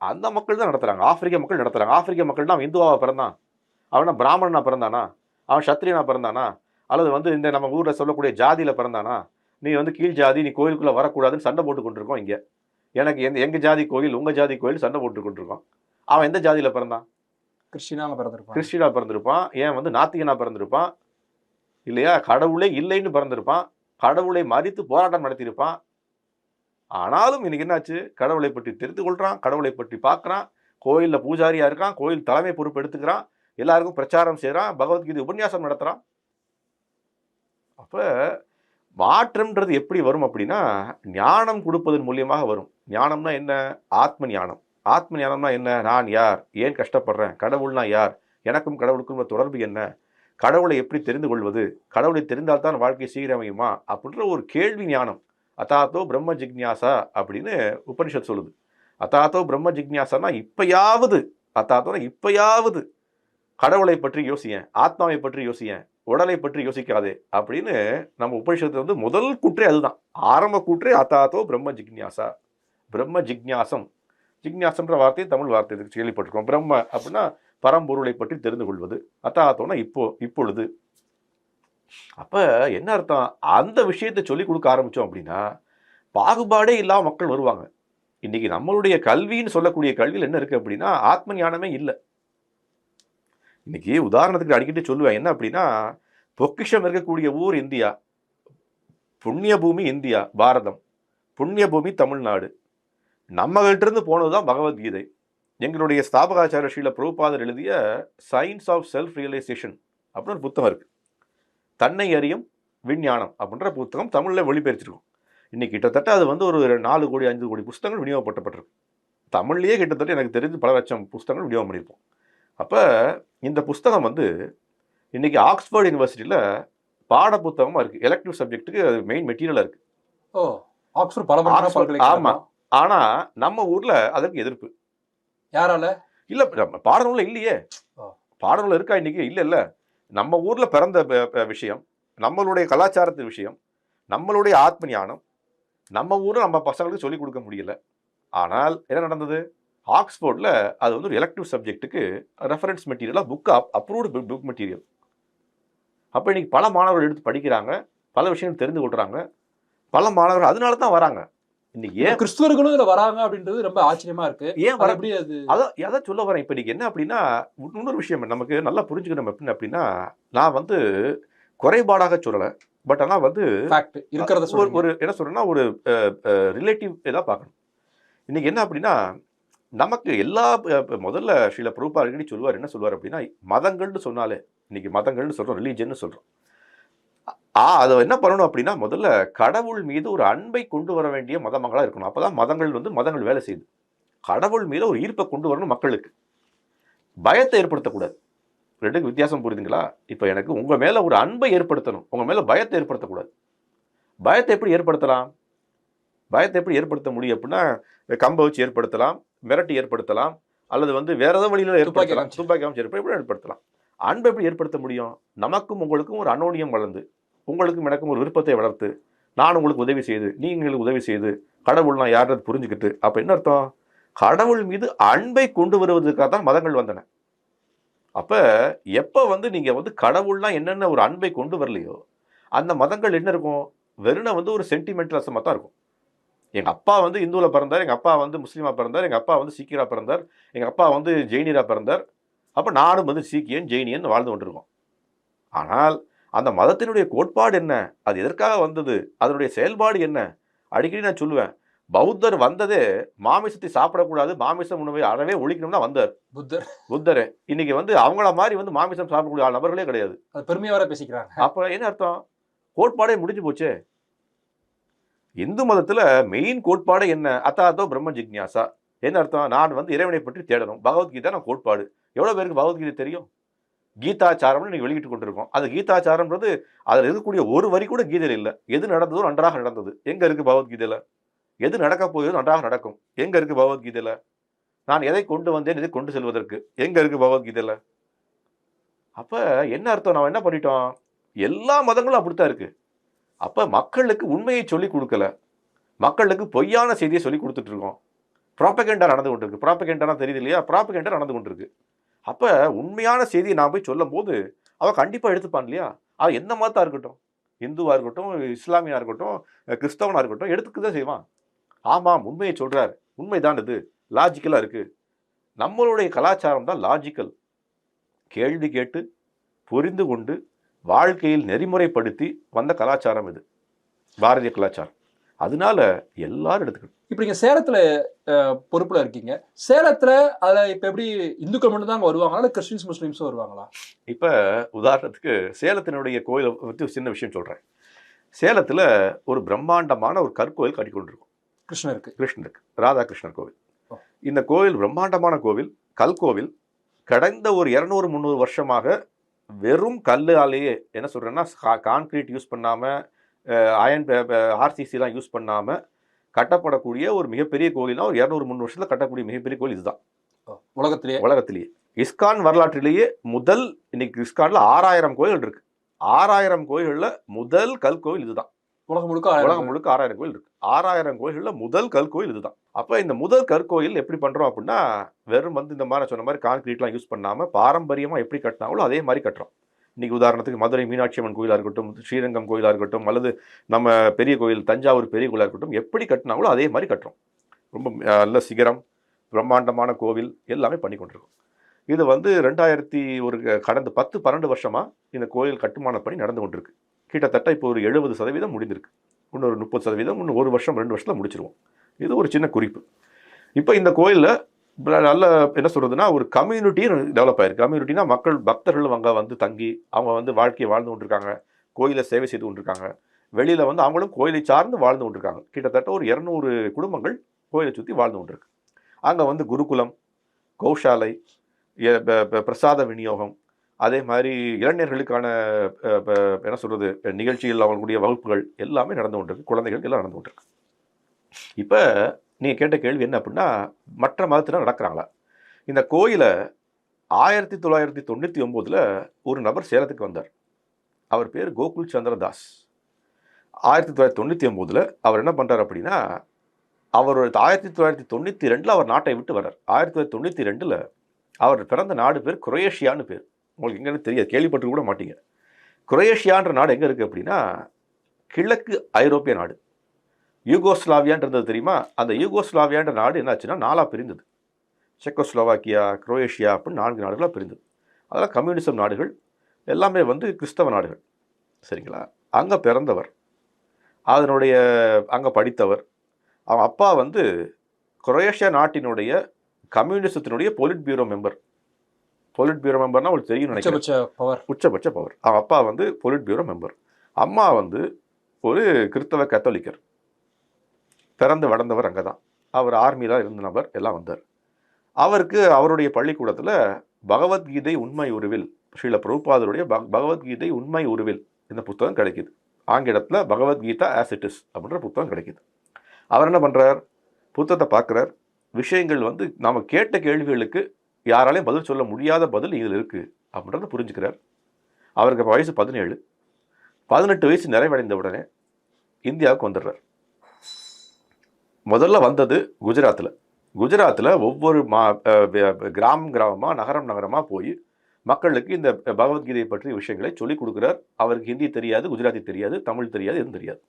அந்த மக்கள் தான் நடத்துகிறாங்க ஆப்பிரிக்க மக்கள் நடத்துறாங்க. ஆப்பிரிக்க மக்கள்னா அவன் இந்துவாக பிறந்தான். அவனா பிராமணனா பிறந்தானா? அவன் சத்திரியனாக பிறந்தானா? அல்லது வந்து இந்த நம்ம ஊரில் சொல்லக்கூடிய ஜாதியில் பிறந்தானா? நீ வந்து கீழ் ஜாதி நீ கோயிலுக்குள்ளே வரக்கூடாதுன்னு சண்டை போட்டு கொண்டிருக்கோம் இங்கே. எனக்கு எந்த எங்கள் ஜாதி கோயில் உங்கள் ஜாதி கோயில் சண்டை போட்டு கொண்டிருக்கோம். அவன் எந்த ஜாதியில் பிறந்தான்? கிறிஸ்டினாங்க பிறந்திருப்பாங்க கிறிஸ்டினா பிறந்திருப்பான். ஏன் வந்து நாத்திகனா பிறந்திருப்பான்? இல்லையா? கடவுளே இல்லைன்னு பிறந்திருப்பான். கடவுளை மறித்து போராட்டம் நடத்தியிருப்பான். ஆனாலும் இன்னைக்கு என்னாச்சு? கடவுளை பற்றி தெரிந்து கொள்றான் கடவுளை பற்றி பார்க்கறான். கோயில்ல பூஜாரியா இருக்கான் கோயில் தலைமை பொறுப்பு எடுத்துக்கிறான். எல்லாருக்கும் பிரச்சாரம் செய்றான் பகவத்கீதை உபன்யாசம் நடத்துறான். அப்போ மாற்றம்ன்றது எப்படி வரும் அப்படின்னா ஞானம் கொடுப்பதன் மூலியமாக வரும். ஞானம்னா என்ன? ஆத்ம ஞானம் ஆத்ம ஞானம்னா என்ன? நான் யார்? ஏன் கஷ்டப்படுறேன்? கடவுள்னா யார்? எனக்கும் கடவுளுக்கும் தொடர்பு என்ன? கடவுளை எப்படி தெரிந்து கொள்வது? கடவுளை தெரிந்தால்தான் வாழ்க்கை சீரமையுமா அப்படின்ற ஒரு கேள்வி ஞானம். அத்தாத்தோ பிரம்ம ஜிக்ஞாசா அப்படின்னு உபனிஷத் சொல்லுது. அத்தாத்தோ பிரம்ம ஜிக்ஞாசானா இப்பயாவது அத்தாத்தோனா இப்பயாவது கடவுளை பற்றி யோசியேன். ஆத்மாவை பற்றி யோசியேன். உடலை பற்றி யோசிக்காதே அப்படின்னு நம்ம உபனிஷத்துல வந்து முதல் குற்றே அதுதான். ஆரம்ப குற்றே அத்தாத்தோ பிரம்ம ஜிக்ஞாசா பிரம்ம ஜிக்ஞாசம் ஜிக்ஞாசம்ன்ற வார்த்தையை தமிழ் வார்த்தை இதுக்கு கேள்விப்பட்டிருக்கோம். பிரம்ம அப்படின்னா பரம்பொருளை பற்றி தெரிந்து கொள்வது. அத்தாத்தோனா இப்போ இப்பொழுது. அப்போ என்ன அர்த்தம்? அந்த விஷயத்தை சொல்லிக் கொடுக்க ஆரம்பித்தோம் அப்படின்னா பாகுபாடே இல்லாமல் மக்கள் வருவாங்க. இன்றைக்கி நம்மளுடைய கல்வின்னு சொல்லக்கூடிய கல்வியில் என்ன இருக்குது அப்படின்னா ஆத்ம ஞானமே இல்லை. இன்றைக்கி உதாரணத்துக்கு அடிக்கடி சொல்லுவேன். என்ன அப்படின்னா பொக்கிஷம் இருக்கக்கூடிய ஊர் இந்தியா. புண்ணிய பூமி இந்தியா பாரதம். புண்ணிய பூமி தமிழ்நாடு. நம்மகிட்டிருந்து போனது தான் பகவத்கீதை. எங்களுடைய ஸ்தாபகாச்சார ஸ்ரீல பிரபுபாதர் எழுதிய சயின்ஸ் ஆஃப் செல்ஃப் ரியலைசேஷன் அப்படின்னு ஒரு புத்தகம் இருக்குது தன்னை அறியும் விஞ்ஞானம் அப்படின்ற புத்தகம் தமிழில் வெளிப்பெயர்ச்சிருக்கும் இன்னைக்கு கிட்டத்தட்ட அது வந்து ஒரு நாலு கோடி அஞ்சு கோடி புஸ்தகங்கள் விநியோகப்பட்டப்பட்டிருக்கு தமிழ்லேயே கிட்டத்தட்ட எனக்கு தெரிஞ்சு பல லட்சம் புஸ்தகங்கள் விநியோகம் பண்ணியிருப்போம். அப்போ இந்த புஸ்தகம் வந்து இன்னைக்கு ஆக்ஸ்போர்ட் யூனிவர்சிட்டியில் பாட புத்தகமாக இருக்குது எலக்டிவ் சப்ஜெக்ட்டுக்கு அது மெயின் மெட்டீரியலாக இருக்குது ஓ ஆக்ஸ்போர்ட் பல மடங்கு ஆக்ஸ்போர்ட், பல்கலைக்கழகம். ஆமா. ஆனால் நம்ம ஊரில் அதற்கு எதிர்ப்பு. யாரால? இல்ல பாடநூல்ல இல்லையே. பாடநூல்ல இருக்கா இன்னைக்கு? இல்ல இல்ல. நம்ம ஊர்ல பிறந்த விஷயம் நம்மளுடைய கலாச்சாரத்தின் விஷயம் நம்மளுடைய ஆத்ம ஞானம் நம்ம ஊர்ல நம்ம பசங்களுக்கு சொல்லிக் கொடுக்க முடியல. ஆனால் என்ன நடந்தது? ஆக்ஸ்போர்ட்ல அது வந்து ஒரு எலக்டிவ் சப்ஜெக்ட்டுக்கு ரெஃபரன்ஸ் மெட்டீரியலாக புக் அப்ரூவ்டு புக் மெட்டீரியல் அப்போ இன்னைக்கு பல மாணவர்கள் எடுத்து படிக்கிறாங்க பல விஷயங்கள் தெரிந்து கொள்றாங்க பல மாணவர்கள் அதனால தான் வராங்க. இன்னைக்கு ஏன் கிறிஸ்துவர்களும் இதுல வராங்க அப்படின்றது ரொம்ப ஆச்சரியமா இருக்கு. ஏன் வர அது? அதான் அதான் சொல்ல வரேன்? இப்போ இன்னைக்கு என்ன அப்படின்னா இன்னொரு விஷயம் நமக்கு நல்லா புரிஞ்சுக்கணும். எப்படின்னு அப்படின்னா நான் வந்து குறைபாடாக சொல்லலை. பட் ஆனால் வந்து இருக்கிறத ஒரு என்ன சொல்றேன்னா ஒரு ரிலேட்டிவ் இதாக பார்க்கணும். இன்னைக்கு என்ன அப்படின்னா நமக்கு எல்லா முதல்ல ஸ்ரீல பிரபுபா அடிக்கடி சொல்லுவார். என்ன சொல்லுவார் அப்படின்னா மதங்கள்னு சொன்னாலே இன்னைக்கு மதங்கள்னு சொல்கிறோம் ரிலீஜன் சொல்கிறோம் ஆ அதை என்ன பண்ணணும் அப்படின்னா முதல்ல கடவுள் மீது ஒரு அன்பை கொண்டு வர வேண்டிய மதமங்களாக இருக்கணும். அப்பதான் மதங்கள் வந்து மதங்கள் வேலை செய்யுது. கடவுள் மீது ஒரு ஈர்ப்பை கொண்டு வரணும் மக்களுக்கு. பயத்தை ஏற்படுத்தக்கூடாது. ரெண்டுக்கு வித்தியாசம் புரியுதுங்களா? இப்போ எனக்கு உங்கள் மேலே ஒரு அன்பை ஏற்படுத்தணும். உங்கள் மேலே பயத்தை ஏற்படுத்தக்கூடாது. பயத்தை எப்படி ஏற்படுத்தலாம்? பயத்தை எப்படி ஏற்படுத்த முடியும் அப்படின்னா கம்பை வச்சு ஏற்படுத்தலாம். மிரட்டி ஏற்படுத்தலாம் அல்லது வந்து வேற ஏதோ வழியில ஏற்படுத்தலாம். துப்பாக்கி ஏற்ப- எப்படி ஏற்படுத்தலாம்? அன்பை எப்படி ஏற்படுத்த முடியும்? நமக்கும் உங்களுக்கும் ஒரு அனோனியம் வளர்ந்து உங்களுக்கும் எனக்கும் ஒரு விருப்பத்தை வளர்த்து நான் உங்களுக்கு உதவி செய்து நீங்க எங்களுக்கு உதவி செய்து கடவுள் நான் யாருன்னு புரிஞ்சுக்கிட்டு அப்ப என்ன அர்த்தம்? கடவுள் மீது அன்பை கொண்டு வருவதற்காக தான் மதங்கள் வந்தன. அப்ப எப்ப வந்து நீங்க வந்து கடவுள்னா என்னென்ன ஒரு அன்பை கொண்டு வரலையோ அந்த மதங்கள் என்ன இருக்கும்? வெறும் வந்து ஒரு சென்டிமெண்டலிசமாக தான் இருக்கும். எங்க அப்பா வந்து இந்துல பிறந்தார் எங்க அப்பா வந்து முஸ்லீமா பிறந்தார் எங்க அப்பா வந்து சீக்கியரா பிறந்தார் எங்க அப்பா வந்து ஜெயினியரா பிறந்தார். அப்ப நானும் வந்து சீக்கியன் ஜெயினியன் வாழ்ந்து கொண்டிருக்கோம். ஆனால் அந்த மதத்தினுடைய கோட்பாடு என்ன? அது எதற்காக வந்தது? அதனுடைய செயல்பாடு என்ன? அடிக்கடி நான் சொல்லுவேன் பௌத்தர் வந்ததே மாமிசத்தை சாப்பிடக்கூடாது மாமிச உணவை அறவே ஒழிக்கணும்னு வந்தார். புத்தர். புத்தர் இன்னைக்கு வந்து அவங்கள மாதிரி வந்து மாமிசம் சாப்பிடக்கூடிய நபர்களே கிடையாது. அது பெருமையா வர பேசிக்கிறாங்க. அப்ப என்ன அர்த்தம்? கோட்பாடே முடிஞ்சு போச்சே. இந்து மதத்தில் மெயின் கோட்பாடு என்ன? அத்தாத்தோ பிரம்ம ஜிக்ஞாசா. என்ன அர்த்தம்? நான் வந்து இறைவனை பற்றி தேடணும். பகவத்கீதை நான் கோட்பாடு. எவ்வளோ பேருக்கு பகவத்கீதை தெரியும்? கீதாச்சாரம்னு நீங்கள் வெளியிட்டு கொண்டிருக்கோம். அது கீதாச்சாரம்ன்றது அதில் இருக்கக்கூடிய ஒரு வரி கூட கீதையில் இல்லை. எது நடந்ததோ நன்றாக நடந்தது. எங்கே இருக்குது பகவத்கீதையில்? எது நடக்க போகுதோ நன்றாக நடக்கும். எங்கே இருக்குது பகவத்கீதையில்? நான் எதை கொண்டு வந்தேன்? எதை கொண்டு செல்வதற்கு? எங்கே இருக்குது பகவத்கீதையில்? அப்போ என்ன அர்த்தம்? நாம் என்ன பண்ணிட்டோம்? எல்லா மதங்களும் அப்படித்தான் இருக்குது அப்போ மக்களுக்கு உண்மையை சொல்லி கொடுக்கல. மக்களுக்கு பொய்யான செய்தியை சொல்லி கொடுத்துட்ருக்கோம் ப்ராப்பகேண்டா நடந்து கொண்டிருக்கு. ப்ராப்பகேண்டானா தெரியுது இல்லையா? ப்ராப்பகேண்டா நடந்து கொண்டிருக்கு. அப்போ உண்மையான செய்தியை நான் போய் சொல்லும் போது அவன் கண்டிப்பாக எடுத்துப்பான் இல்லையா? அவள் எந்த மதத்தாக இருக்கட்டும். இந்துவாக இருக்கட்டும் இஸ்லாமியாக இருக்கட்டும் கிறிஸ்தவனாக இருக்கட்டும் எடுத்துக்க தான் செய்வான். ஆமாம் உண்மையை சொல்கிறார் உண்மைதான் இது. லாஜிக்கலாக இருக்குது நம்மளுடைய கலாச்சாரம் தான் லாஜிக்கல் கேள்வி கேட்டு புரிந்து கொண்டு வாழ்க்கையில் நெறிமுறைப்படுத்தி வந்த கலாச்சாரம் இது. பாரதிய கலாச்சாரம். அதனால எல்லாரும் எடுத்துக்கணும். இப்ப நீங்க சேலத்துல பொறுப்புல இருக்கீங்க. சேலத்துல அதுல இப்ப எப்படி இந்துக்கள் மட்டும் தான் வருவாங்களா? இல்ல கிறிஸ்டின்ஸ் முஸ்லீம்ஸும் வருவாங்களா? இப்ப உதாரணத்துக்கு சேலத்தினுடைய கோயிலை பற்றி சின்ன விஷயம் சொல்றேன். சேலத்துல ஒரு பிரம்மாண்டமான ஒரு கற்கோயில் கட்டி கொண்டிருக்கும். கிருஷ்ணருக்கு. கிருஷ்ணருக்கு. ராதாகிருஷ்ணர் கோவில். இந்த கோவில் பிரம்மாண்டமான கோவில் கல்கோவில் கடந்த ஒரு இரநூறு முந்நூறு வருஷமாக வெறும் கல்லாலேயே என்ன சொல்றேன்னா கான்கிரீட் யூஸ் பண்ணாம அயன் ஆர்சிசிலாம் யூஸ் பண்ணாம கட்டப்படக்கூடிய ஒரு மிகப்பெரிய கோயில்னா ஒரு இரநூறு முந்நூறு வருஷத்துல கட்டக்கூடிய மிகப்பெரிய கோயில் இதுதான். உலகத்திலேயே? உலகத்திலேயே. இஸ்கான் வரலாற்றிலேயே முதல் இன்னைக்கு இஸ்கான்ல ஆறாயிரம் கோயில்கள் இருக்கு. ஆறாயிரம் கோயில்கள்ல முதல் கல் கோயில் இதுதான். உலகம் முழுக்க உலகம் முழுக்க ஆறாயிரம் கோயில் இருக்கு. ஆறாயிரம் கோயில்கள்ல முதல் கற்கோயில் இதுதான். அப்ப இந்த முதல் கற்கோயில் எப்படி பண்றோம் அப்படின்னா வெறும் வந்து இந்த மாதிரி சொன்ன மாதிரி கான்கிரீட்லாம் யூஸ் பண்ணாம பாரம்பரியமா எப்படி கட்டினாங்களோ அதே மாதிரி கட்டுறோம். இன்னைக்கு உதாரணத்துக்கு மதுரை மீனாட்சி அம்மன் கோயிலா இருக்கட்டும் ஸ்ரீரங்கம் கோயிலா இருக்கட்டும் அல்லது நம்ம பெரிய கோயில் தஞ்சாவூர் பெரிய கோயிலா இருக்கட்டும் எப்படி கட்டினாங்களோ அதே மாதிரி கட்டுறோம். ரொம்ப நல்ல சிகரம் பிரம்மாண்டமான கோவில் எல்லாமே பண்ணி கொண்டிருக்கோம். இது வந்து ரெண்டாயிரத்தி ஒரு கடந்த பத்து பன்னெண்டு வருஷமா இந்த கோயில் கட்டுமான பணி நடந்து கொண்டிருக்கு. கிட்டத்தட்ட இப்போ ஒரு எழுபது சதவீதம் முடிந்திருக்கு. இன்னொரு முப்பது சதவீதம் இன்னும் ஒரு வருஷம் ரெண்டு வருஷத்தில் முடிச்சிருவோம். இது ஒரு சின்ன குறிப்பு. இப்போ இந்த கோயிலில் நல்ல என்ன சொல்கிறதுனா ஒரு கம்யூனிட்டி டெவலப் ஆயிருக்கு. கம்யூனிட்டினா மக்கள் பக்தர்கள் அங்கே வந்து தங்கி அவங்க வந்து வாழ்க்கையை வாழ்ந்து கொண்டிருக்காங்க. கோயிலை சேவை செய்து கொண்டிருக்காங்க. வெளியில் வந்து அவங்களும் கோயிலை சார்ந்து வாழ்ந்து கொண்டிருக்காங்க. கிட்டத்தட்ட ஒரு இரநூறு குடும்பங்கள் கோயிலை சுற்றி வாழ்ந்து கொண்டிருக்கு. அங்கே வந்து குருகுலம் கௌஷாலை பிரசாத விநியோகம் அதே மாதிரி இளைஞர்களுக்கான என்ன சொல்கிறது நிகழ்ச்சிகள் அவங்களுடைய வகுப்புகள் எல்லாமே நடந்து கொண்டிருக்கு. குழந்தைகள் எல்லாம் நடந்து கொண்டிருக்கு. இப்போ நீங்கள் கேட்ட கேள்வி என்ன அப்படின்னா மற்ற மதத்தினர் நடக்கிறாங்களா? இந்த கோயிலை ஆயிரத்தி தொள்ளாயிரத்தி தொண்ணூற்றி ஒம்போதில் ஒரு நபர் சேலத்துக்கு வந்தார். அவர் பேர் கோகுல் சந்திரதாஸ் ஆயிரத்தி தொள்ளாயிரத்தி தொண்ணூற்றி ஒம்போதில் அவர் என்ன பண்ணுறார் அப்படின்னா அவர் ஆயிரத்தி தொள்ளாயிரத்தி தொண்ணூற்றி ரெண்டில் அவர் நாட்டை விட்டு வர்றார். ஆயிரத்தி தொள்ளாயிரத்தி தொண்ணூற்றி ரெண்டில் அவர் பிறந்த நாடு பேர் குரோயேஷியான்னு பேர். உங்களுக்கு எங்கன்னு தெரியாது கேள்விப்பட்டு கூட மாட்டீங்க. குரேஷியான்ற நாடு எங்கே இருக்குது அப்படின்னா கிழக்கு ஐரோப்பிய நாடு. யூகோஸ்லாவியான்றது தெரியுமா? அந்த யூகோஸ்லாவியான்ற நாடு என்னாச்சுன்னா நாலாக பிரிந்தது. செக்கோஸ்லோவாக்கியா குரோயேஷியா அப்படின்னு நான்கு நாடுகளாக பிரிந்தது. அதெல்லாம் கம்யூனிசம் நாடுகள் எல்லாமே வந்து கிறிஸ்தவ நாடுகள். சரிங்களா? அங்கே பிறந்தவர் அதனுடைய அங்கே படித்தவர் அவன் அப்பா வந்து குரோயேஷியா நாட்டினுடைய கம்யூனிசத்தினுடைய politburo member. Politburo மெம்பர்னா உங்களுக்கு தெரியும் நினைக்கிறேன். பவர் உச்சபட்ச பவர் அவன் அப்பா வந்து பொலிட் பியூரோ மெம்பர் அம்மா வந்து ஒரு கிறிஸ்தவ கத்தோலிக்கர். பிறந்து வளர்ந்தவர் அங்கே தான் அவர் ஆர்மியில் இருந்த நபர் எல்லாம் வந்தார். அவருக்கு அவருடைய பள்ளிக்கூடத்தில் பகவத்கீதை உண்மை உருவில் ஸ்ரீல பிரபுபாதருடைய பக பகவத்கீதை உண்மை உருவில் இந்த புத்தகம் கிடைக்குது. ஆங்கிலத்தில் பகவத்கீதா ஆஸ் இட் இஸ் அப்படின்ற புத்தகம் கிடைக்குது. அவர் என்ன பண்ணுறார் புத்தகத்தை பார்க்குறார். விஷயங்கள் வந்து நாம் கேட்ட கேள்விகளுக்கு யாராலையும் பதில் சொல்ல முடியாத பதில் இதில் இருக்குது அப்படின்றத புரிஞ்சுக்கிறார். அவருக்கு இப்போ வயசு பதினேழு. பதினெட்டு வயசு நிறைவடைந்த உடனே இந்தியாவுக்கு வந்துடுறார். முதல்ல வந்தது குஜராத்தில் குஜராத்தில் ஒவ்வொரு மா கிராமம் கிராமமாக நகரம் நகரமாக போய் மக்களுக்கு இந்த பகவத்கீதையை பற்றிய விஷயங்களை சொல்லிக் கொடுக்குறார். அவருக்கு ஹிந்தி தெரியாது குஜராத்தி தெரியாது தமிழ் தெரியாது எதுவும் தெரியாது.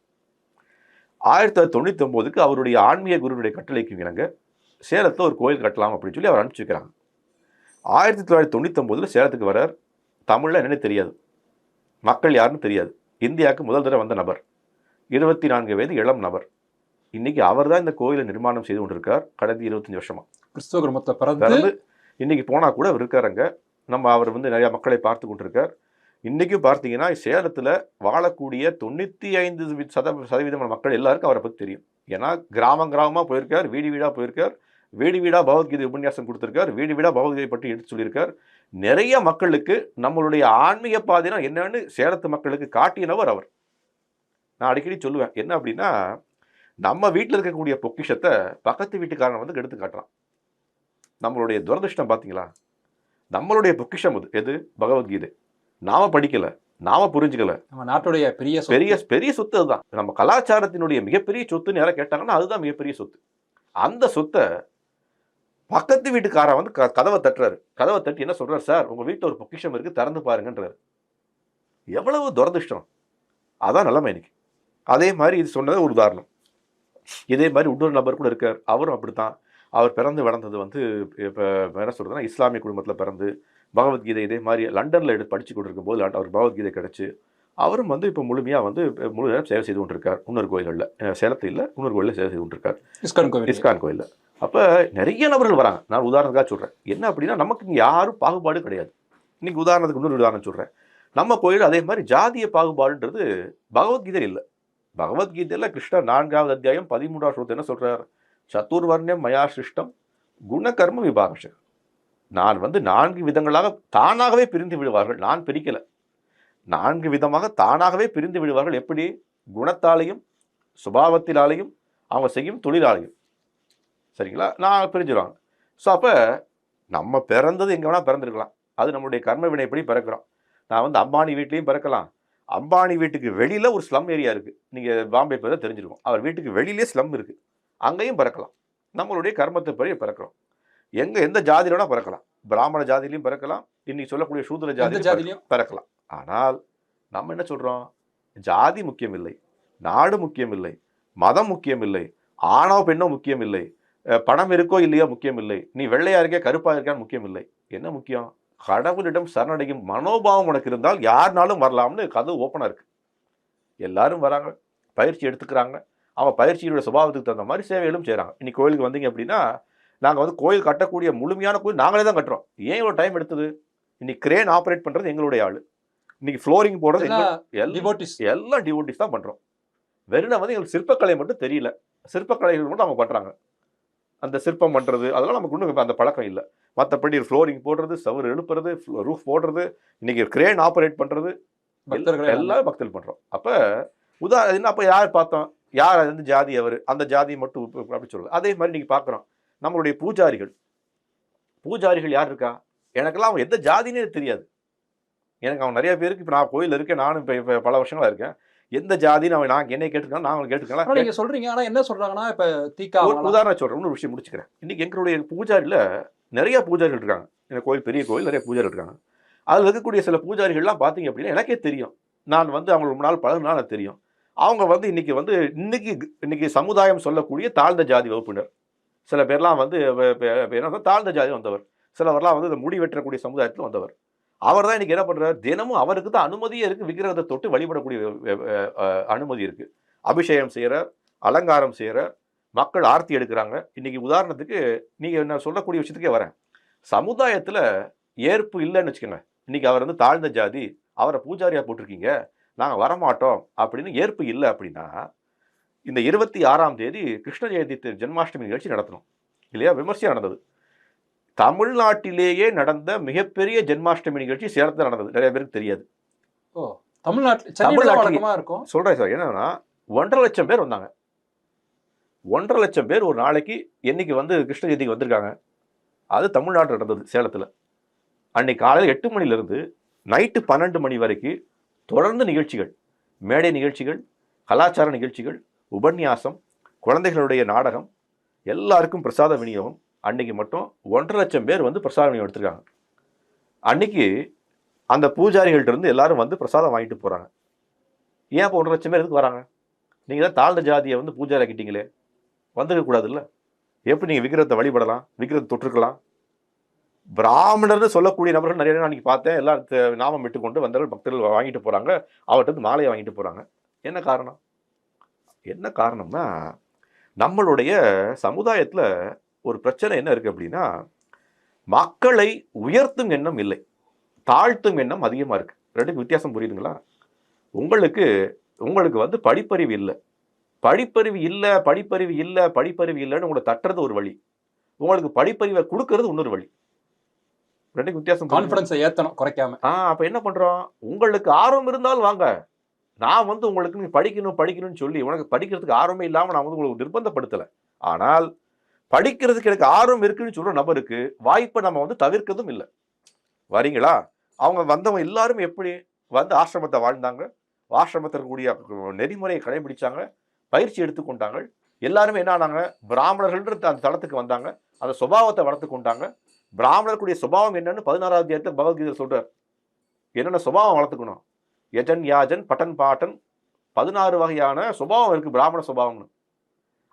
ஆயிரத்தி தொள்ளாயிரத்தி தொண்ணூற்றி ஒம்போதுக்கு அவருடைய ஆன்மீக குருவினுடைய கட்டளைக்கு இணங்க சேலத்தில் ஒரு கோயில் கட்டலாம் அப்படின்னு சொல்லி அவர் அனுப்பிச்சு வைக்கிறாங்க. ஆயிரத்தி தொள்ளாயிரத்தி தொண்ணூத்தொம்போதில் சேலத்துக்கு வரார் தமிழில் என்னன்னு தெரியாது. மக்கள் யாருன்னு தெரியாது. இந்தியாவுக்கு முதல் தடவை வந்த நபர். இருபத்தி நான்கு வயது இளம் நபர். இன்னைக்கு அவர் தான் இந்த கோயிலை நிர்மாணம் செய்து கொண்டிருக்கார். கடந்த இருபத்தஞ்சு வருஷமா. கிறிஸ்துவ குடும்பத்தை பிறந்து இன்னைக்கு போனால் கூட அவர் இருக்காருங்க நம்ம அவர் வந்து நிறைய மக்களை பார்த்து கொண்டிருக்கார். இன்னைக்கும் பார்த்தீங்கன்னா சேலத்தில் வாழக்கூடிய தொண்ணூற்றி ஐந்து சத சதவீதமான மக்கள் எல்லாருக்கும் அவரை பற்றி தெரியும். ஏன்னா கிராமம் கிராமமாக போயிருக்கார் வீடு வீடாக போயிருக்கார். வீடு வீடாக பகவத்கீதை உபன்யாசம் கொடுத்துருக்கார். வீடு வீடாக பகவத்கீதை பற்றி எடுத்து சொல்லியிருக்கார். நிறைய மக்களுக்கு நம்மளுடைய ஆன்மீக பாதைனா என்னன்னு சேலத்து மக்களுக்கு காட்டினவர் அவர். நான் அடிக்கடி சொல்லுவேன். என்ன அப்படின்னா நம்ம வீட்டில் இருக்கக்கூடிய பொக்கிஷத்தை பக்கத்து வீட்டுக்காரன் வந்து எடுத்து காட்டுறான். நம்மளுடைய துரதிருஷ்டம் பார்த்தீங்களா நம்மளுடைய பொக்கிஷம் அது. எது? பகவத்கீதை. நாம படிக்கல. நாம புரிஞ்சுக்கல. நம்ம நாட்டுடைய பெரிய. பெரிய பெரிய சொத்து அதுதான். நம்ம கலாச்சாரத்தினுடைய மிகப்பெரிய சொத்துன்னு யாரை கேட்டாங்கன்னா அதுதான் மிகப்பெரிய சொத்து. அந்த சொத்தை பக்கத்து வீட்டுக்காரன் வந்து க- கதவை தட்டுறாரு. கதவை தட்டி என்ன சொல்றாரு சார் உங்க வீட்டில் ஒரு பொக்கிஷம் இருக்கு திறந்து பாருங்கன்றாரு. எவ்வளவு துரதிருஷ்டம். அதான் நிலைமை இன்னைக்கு. அதே மாதிரி இது சொன்னது ஒரு உதாரணம். இதே மாதிரி இன்னொரு நபர் கூட இருக்கார். அவரும் அப்படித்தான். அவர் பிறந்து வளர்ந்தது வந்து இப்போ என்ன சொல்றதுன்னா இஸ்லாமிய குடும்பத்தில் பிறந்து பகவத்கீதை இதே மாதிரி லண்டனில் எடுத்து படித்து கொண்டிருக்கும் போது அவருக்கு பகவத்கீதை கிடைச்சு அவரும் வந்து இப்போ முழுமையாக வந்து முழு நேரம் சேவை செய்து கொண்டிருக்கார். இன்னொரு கோயில்களில் சேலத்தில் இல்லை இன்னொரு கோயிலில் சேவை செய்து கொண்டிருக்கார். இஸ்கான் கோவில் இஸ்கான் கோயிலில். அப்போ நிறைய நபர்கள் வராங்க. நான் உதாரணத்துக்காக சொல்கிறேன் என்ன அப்படின்னா நமக்கு இங்கே யாரும் பாகுபாடு கிடையாது. இன்றைக்கி உதாரணத்துக்கு இன்னொரு உதாரணம் சொல்கிறேன் நம்ம கோயில் அதே மாதிரி ஜாதிய பாகுபாடுன்றது பகவத்கீதை இல்லை. பகவத்கீதையில் கிருஷ்ணர் நான்காவது அத்தியாயம் பதிமூன்றாவது ஸ்லோகத்தை என்ன சொல்கிறார் சத்துர்வர்ணம் மயா சிருஷ்டம் குணகர்ம விபாகஷ நான் வந்து நான்கு விதங்களாக தானாகவே பிரிந்து விடுவார்கள். நான் பிரிக்கலை. நான்கு விதமாக தானாகவே பிரிந்து விடுவார்கள். எப்படி? குணத்தாலையும் சுபாவத்தினாலையும் அவங்க செய்யும் தொழிலாலையும். சரிங்களா? நான் பிரிஞ்சிருவாங்க. ஸோ அப்போ நம்ம பிறந்தது எங்கே வேணால் பிறந்திருக்கலாம். அது நம்மளுடைய கர்ம வினைப்படி பிறக்கிறோம். நான் வந்து அம்பானி வீட்லேயும் பிறக்கலாம். அம்பானி வீட்டுக்கு வெளியில் ஒரு ஸ்லம் ஏரியா இருக்குது நீங்கள் பாம்பே போய் தான் தெரிஞ்சிருக்கும் அவர் வீட்டுக்கு வெளியிலே ஸ்லம் இருக்குது அங்கேயும் பிறக்கலாம். நம்மளுடைய கர்மத்தை படி பிறக்கிறோம். எங்கே எந்த ஜாதியில வேணா பிறக்கலாம். பிராமண ஜாதியிலையும் பிறக்கலாம். இன்னைக்கு சொல்லக்கூடிய எந்த ஜாதி ஜாதியிலையும்? பிறக்கலாம். ஆனால் நம்ம என்ன சொல்கிறோம் ஜாதி முக்கியம் இல்லை. நாடு முக்கியம் இல்லை. மதம் முக்கியம் இல்லை. ஆணோ பெண்ணோ முக்கியம் இல்லை. அஹ் பணம் இருக்கோ இல்லையோ முக்கியம் இல்லை நீ வெள்ளையா இருக்கியா கருப்பா இருக்கான்னு முக்கியம் இல்லை என்ன முக்கியம்? கடவுளிடம் சரணடையும் மனோபாவம் உனக்கு இருந்தால் யாருனாலும் வரலாம்னு கதவு ஓப்பனாக இருக்கு. எல்லாரும் வராங்க பயிற்சி எடுத்துக்கிறாங்க. அவன் பயிற்சியோட சுபாவத்துக்கு தகுந்த மாதிரி சேவைகளும் செய்கிறாங்க இன்னைக்கு கோயிலுக்கு வந்தீங்க அப்படின்னா நாங்கள் வந்து கோயில் கட்டக்கூடிய முழுமையான கோயில் நாங்களே தான் கட்டுறோம். ஏன் இவ்வளோ டைம் எடுத்தது? இன்னைக்கு கிரேன் ஆப்ரேட் பண்ணுறது எங்களுடைய ஆள். இன்னைக்கு ஃப்ளோரிங் போடுறது டிவோட்டிஸ் எல்லாம் டிவோட்டிஸ் தான் பண்ணுறோம் வெறும் வந்து எங்களுக்கு சிற்பக்கலை மட்டும் தெரியல. சிற்பக்கலைகள் மட்டும் அவங்க பண்ணுறாங்க அந்த சிற்பம் பண்ணுறது அதெல்லாம் நமக்கு இன்னும் அந்த பழக்கம் இல்லை. மற்றபடி ஃப்ளோரிங் போடுறது சவுறு எழுப்புறது ரூஃப் போடுறது இன்னைக்கு கிரேன் ஆப்ரேட் பண்ணுறது பக்தர்கள் எல்லாரும் பக்தர்கள் பண்ணுறோம் அப்போ உதாரணம் என்ன அப்போ யார் பார்த்தோம்? யார் அது வந்து ஜாதி அவர்? அந்த ஜாதியை மட்டும் இப்ப அப்படி சொல்லல அதே மாதிரி நீங்கள் பார்க்குறோம். நம்மளுடைய பூஜாரிகள். பூஜாரிகள் யார் இருக்கா? எனக்கெல்லாம் அவன் எந்த ஜாதினே தெரியாது. எனக்கு அவன் நிறைய பேருக்கு இப்போ நான் கோயில் இருக்கேன் நானும் இப்போ இப்போ பல வருஷங்களா இருக்கேன். எந்த ஜாதின்னு அவன் நான் என்னை கேட்டுருக்கான் நான் அவனை ஆனா கேட்டுருக்கேன் நீங்க சொல்றீங்க ஆனா என்ன சொல்றாங்கன்னா இப்ப தீக்கா ஒரு உதாரணம் சொல்றேன் இன்னொரு விஷயம் முடிச்சுக்கிறேன். இன்னைக்கு எங்களுடைய பூஜாரியில் நிறைய பூஜாரிகள் இருக்காங்க. இந்த கோயில் பெரிய கோயில் நிறைய பூஜாரிகள் இருக்காங்க. அதில் இருக்கக்கூடிய சில பூஜாரிகள்லாம் பார்த்தீங்க அப்படின்னா எனக்கே தெரியும். நான் வந்து அவங்க ரொம்ப நாள் நாள் எனக்கு தெரியும். அவங்க வந்து இன்னைக்கு வந்து இன்னைக்கு இன்னைக்கு சமுதாயம் சொல்லக்கூடிய தாழ்ந்த ஜாதி வகுப்பினர். சில பேர்லாம் வந்து என்ன தாழ்ந்த ஜாதி வந்தவர். சிலவர்லாம் வந்து இந்த முடி வெட்டக்கூடிய சமுதாயத்தில் வந்தவர். அவர் தான் இன்னைக்கு என்ன பண்றாரு? தினமும் அவருக்கு தான் அனுமதியே இருக்குது விக்கிரகத்தை தொட்டு வழிபடக்கூடிய அனுமதி இருக்குது அபிஷேகம் செய்கிறார் அலங்காரம் செய்கிறார் மக்கள் ஆர்த்தி எடுக்கிறாங்க. இன்றைக்கி உதாரணத்துக்கு நீங்கள் என்ன சொல்லக்கூடிய விஷயத்துக்கே வரேன். சமுதாயத்தில் ஏற்பு இல்லைன்னு வச்சுக்கோங்க. இன்றைக்கி அவர் வந்து தாழ்ந்த ஜாதி அவரை பூஜாரியாக போட்டிருக்கீங்க. நாங்கள் வரமாட்டோம் அப்படின்னு ஏற்பு இல்லை அப்படின்னா இந்த இருபத்தி ஆறாம் தேதி கிருஷ்ண ஜெயந்தி ஜென்மாஷ்டமி நிகழ்ச்சி நடத்தணும். இல்லையா? விமர்சையா நடந்தது. தமிழ்நாட்டிலேயே நடந்த மிகப்பெரிய ஜென்மாஷ்டமி நிகழ்ச்சி சேலத்தில் நடந்தது. நிறைய பேருக்கு தெரியாது. ஓ தமிழ்நாட்டுல சென்னையில தமிழ்நாட்டுல- வழக்கமா இருக்கும்? சொல்றேன் சார். என்னன்னா ஒன்றரை லட்சம் பேர் வந்தாங்க. ஒன்றரை லட்சம் பேர் ஒரு நாளைக்கு என்னைக்கு வந்து கிருஷ்ண ஜெயந்திக்கு வந்திருக்காங்க. அது தமிழ்நாட்டில் நடந்தது சேலத்தில். அன்னைக்கு காலையில் எட்டு மணிலேருந்து நைட்டு பன்னெண்டு மணி வரைக்கும் தொடர்ந்து நிகழ்ச்சிகள். மேடை நிகழ்ச்சிகள் கலாச்சார நிகழ்ச்சிகள் உபன்யாசம் குழந்தைகளுடைய நாடகம் எல்லாருக்கும் பிரசாத விநியோகம் அன்னைக்கு மட்டும் ஒன்றரை லட்சம் பேர் வந்து பிரசாதம் எடுத்திருக்காங்க அன்னைக்கு அந்த பூஜாரிகள்ட்ட இருந்து எல்லாரும் வந்து பிரசாதம் வாங்கிட்டு போகிறாங்க ஏன் இப்போ ஒன்றரை லட்சம் பேர் எதுக்கு வராங்க? நீங்கள் தான் தாழ்ந்த ஜாதியை வந்து பூஜாரி ஆக்கிட்டீங்களே வந்துக்க கூடாதுல்ல? எப்படி நீங்கள் விக்கிரத்தை வழிபடலாம்? விக்கிரத்தை தொற்றுக்கலாம்? பிராமணர்னு சொல்லக்கூடிய நபர்கள் நிறைய பேர் பார்த்தேன். எல்லாம் நாமம் விட்டுக்கொண்டு வந்தவர்கள் பக்தர்கள் வாங்கிட்டு போகிறாங்க அவர்கிட்ட வந்து மாலையை வாங்கிட்டு போகிறாங்க என்ன காரணம்? என்ன காரணம்னா நம்மளுடைய சமுதாயத்தில் ஒரு பிரச்சனை என்ன இருக்குது அப்படின்னா மக்களை உயர்த்தும் எண்ணம் இல்லை தாழ்த்தும் எண்ணம் அதிகமாக இருக்குது ரெண்டுக்கு வித்தியாசம் புரியுதுங்களா? உங்களுக்கு உங்களுக்கு வந்து படிப்பறிவு இல்லை. படிப்பறிவு இல்லை படிப்பறிவு இல்லை படிப்பறிவு இல்லைன்னு உங்களை தட்டுறது ஒரு வழி. உங்களுக்கு படிப்பறிவை கொடுக்கறது இன்னொரு வழி. ரெண்டுக்கு வித்தியாசம் புரியுதா? கான்பிடன்ஸை ஏத்தணும் குறைக்காம. ஆ அப்ப என்ன பண்றோம்? உங்களுக்கு ஆர்வம் இருந்தாலும் வாங்க. நான் வந்து உங்களுக்கு நீ படிக்கணும் படிக்கணும்னு சொல்லி உனக்கு படிக்கிறதுக்கு ஆர்வமே இல்லாம நான் வந்து உங்களுக்கு நிர்பந்தப்படுத்தல. ஆனால் படிக்கிறதுக்கு எனக்கு ஆர்வம் இருக்குன்னு சொல்கிற நபருக்கு வாய்ப்பை நம்ம வந்து தவிர்க்கிறதும் இல்லை. வரீங்களா? அவங்க வந்தவங்க எல்லாரும் எப்படி வந்து ஆசிரமத்தை வாழ்ந்தாங்க? ஆசிரமத்தில் கூடிய நெறிமுறையை கடைபிடிச்சாங்க? பயிற்சி எடுத்துக்கொண்டாங்க எல்லாருமே என்ன ஆனாங்க? பிராமணர்கள்ன்ற அந்த தளத்துக்கு வந்தாங்க. அந்த சுபாவத்தை வளர்த்து கொண்டாங்க. பிராமணர்களுடைய சுபாவம் என்னன்னு பதினாறாவது அத்தியாயத்தில் பகவத்கீதை சொல்கிறார் என்னென்ன சுபாவம் வளர்த்துக்கணும்? யஜன் யாஜன் பட்டன் பாட்டன் பதினாறு வகையான சுபாவம் இருக்குது பிராமண சுபாவம்னு.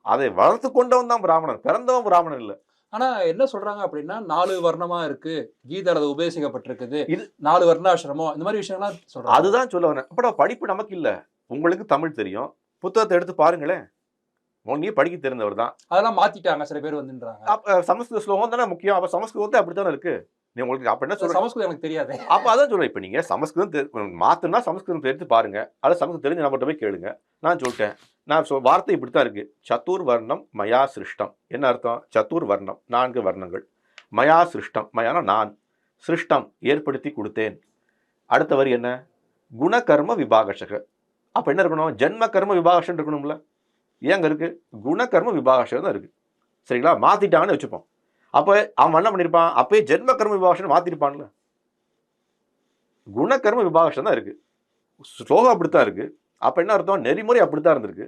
அதை வளர்த்து கொண்டவன் தான் பிராமணன் பிறந்தவன் பிராமணன் இல்ல. ஆனா என்ன சொல்றாங்க அப்படின்னா நாலு வர்ணமா இருக்கு. கீதையில அது உபதேசிக்கப்பட்டிருக்குது. இது- நாலு வர்ணாசிரமம் இந்த மாதிரி விஷயங்கள்லாம் சொல்றாங்க. அதுதான் சொல்ல வரேன் அப்படா படிப்பு நமக்கு இல்ல. உங்களுக்கு தமிழ் தெரியும். புத்தகத்தை எடுத்து பாருங்களேன். நீ படிக்க தெரிந்தவர் தான். அதெல்லாம் மாத்திட்டாங்க சில பேர் வந்துன்றாங்க. சமஸ்கிருத ஸ்லோகம் தானே முக்கியம்? அப்ப சமஸ்கிருதத்தை அப்படித்தானே இருக்கு? நீ உங்களுக்கு அப்ப என்ன சொல்ற? சமஸ்கிருதம் எனக்கு தெரியாது. அப்ப அதான் சொல்றேன். இப்ப நீங்க சமஸ்கிருதம் மாத்துனா சமஸ்கிருதம் எடுத்து பாருங்க. அது சமஸ்கிருதம் தெரிஞ்ச நபர்கிட்ட போய் கேளுங்க. நான் சொல்லிட்டேன். நான் சொ வார்த்தை இப்படித்தான் இருக்கு. சத்துர் வர்ணம் மயா சிருஷ்டம். என்ன அர்த்தம்? சத்துர் வர்ணம். நான்கு வர்ணங்கள். மயா சிருஷ்டம். மயானா நான். சிருஷ்டம் ஏற்படுத்தி கொடுத்தேன். அடுத்த வரி என்ன? குணகர்ம விபாகஷக. அப்ப என்ன இருக்கணும்? ஜென்ம கர்ம விபாகஷன் இருக்கணும்ல. ஏங்க இருக்குது குணக்கர்ம விபாகஷம் தான் இருக்குது சரிங்களா? மாற்றிட்டாங்கன்னு வச்சுப்போம். அப்போ அவன் என்ன பண்ணியிருப்பான் அப்போயே ஜென்ம கர்ம விபாகஷன் மாற்றிருப்பான்ல குணக்கர்ம விபாகஷம் தான் இருக்குது ஸ்லோகம் அப்படித்தான் இருக்குது அப்போ என்ன அர்த்தம்? நெறிமுறை அப்படித்தான் இருந்திருக்கு.